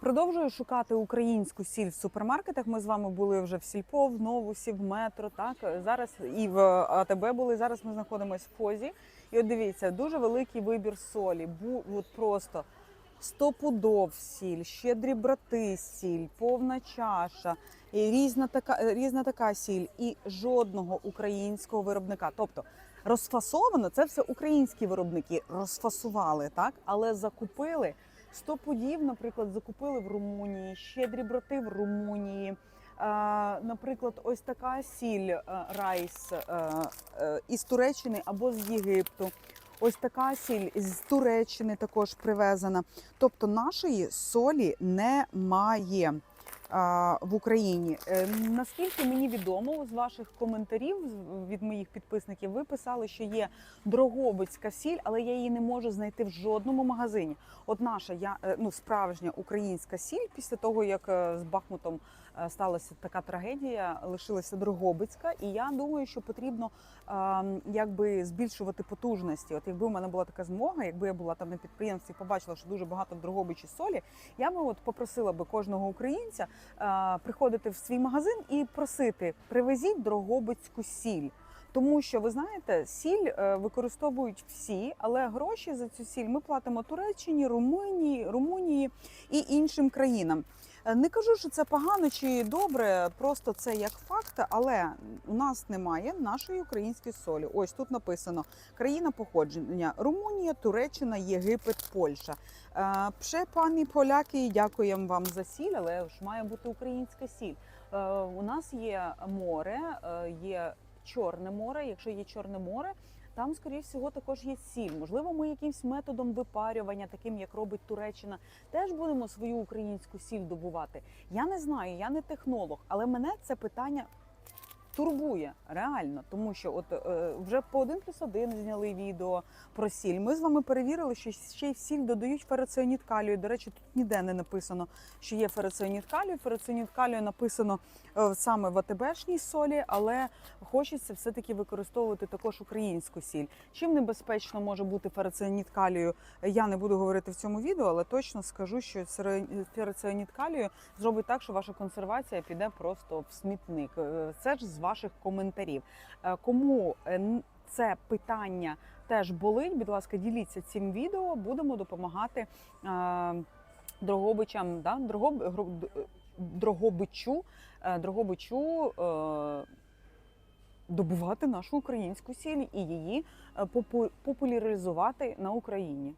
Продовжую шукати українську сіль в супермаркетах. Ми з вами були вже в Сільпо, в Новусі, в метро. Так зараз і в АТБ були. Зараз ми знаходимося в Фозі. І от дивіться, дуже великий вибір солі. Бу от просто стопудов сіль, щедрі брати сіль, повна чаша, і різна така різна така сіль, і жодного українського виробника. Тобто розфасовано це все українські виробники розфасували, так але закупили. Сто пудів, наприклад, закупили в Румунії, щедрі брати в Румунії. Наприклад, ось така сіль е, райс е, е, із Туреччини або з Єгипту. Ось така сіль з Туреччини також привезена. Тобто нашої солі немає в Україні. Е, Наскільки мені відомо з ваших коментарів від моїх підписників, ви писали, що є дрогобицька сіль, але я її не можу знайти в жодному магазині. От наша я е, ну справжня українська сіль після того, як е, з Бахмутом сталася така трагедія, лишилася Дрогобицька, і я думаю, що потрібно якби збільшувати потужності. От якби у мене була така змога, якби я була там на підприємстві, побачила, що дуже багато в Дрогобичі солі, я би от попросила би кожного українця приходити в свій магазин і просити привезіть Дрогобицьку сіль. Тому що ви знаєте, сіль е, використовують всі, але гроші за цю сіль ми платимо Туреччині, Румунії, Румунії і іншим країнам. Е, Не кажу, що це погано чи добре, просто це як факт, але у нас немає нашої української солі. Ось тут написано країна походження: Румунія, Туреччина, Єгипет, Польща. Е, Пше, пані поляки, дякуємо вам за сіль, але ж має бути українська сіль. Е, У нас є море, є Чорне море. Якщо є Чорне море, там, скоріш всього, також є сіль. Можливо, ми якимсь методом випарювання, таким як робить Туреччина, теж будемо свою українську сіль добувати. Я не знаю, я не технолог, але мене це питання. Турбує реально, тому що от е, вже по один плюс один зняли відео про сіль. Ми з вами перевірили, що ще й в сіль додають ферроціаніт калію. До речі, тут ніде не написано, що є ферроціаніт калію. Ферроціаніт калію написано е, саме в АТБшній солі, але хочеться все-таки використовувати також українську сіль. Чим небезпечно може бути ферроціаніт калію, я не буду говорити в цьому відео, але точно скажу, що сере- калію зробить так, що ваша консервація піде просто в смітник. Е, Це ж ваших коментарів. Е, Кому е, це питання теж болить, будь ласка, діліться цим відео. Будемо допомагати е, Дрогобичам, да? Дрогобичу, Дрогобичу добувати нашу українську сіль і її популяризувати на Україні.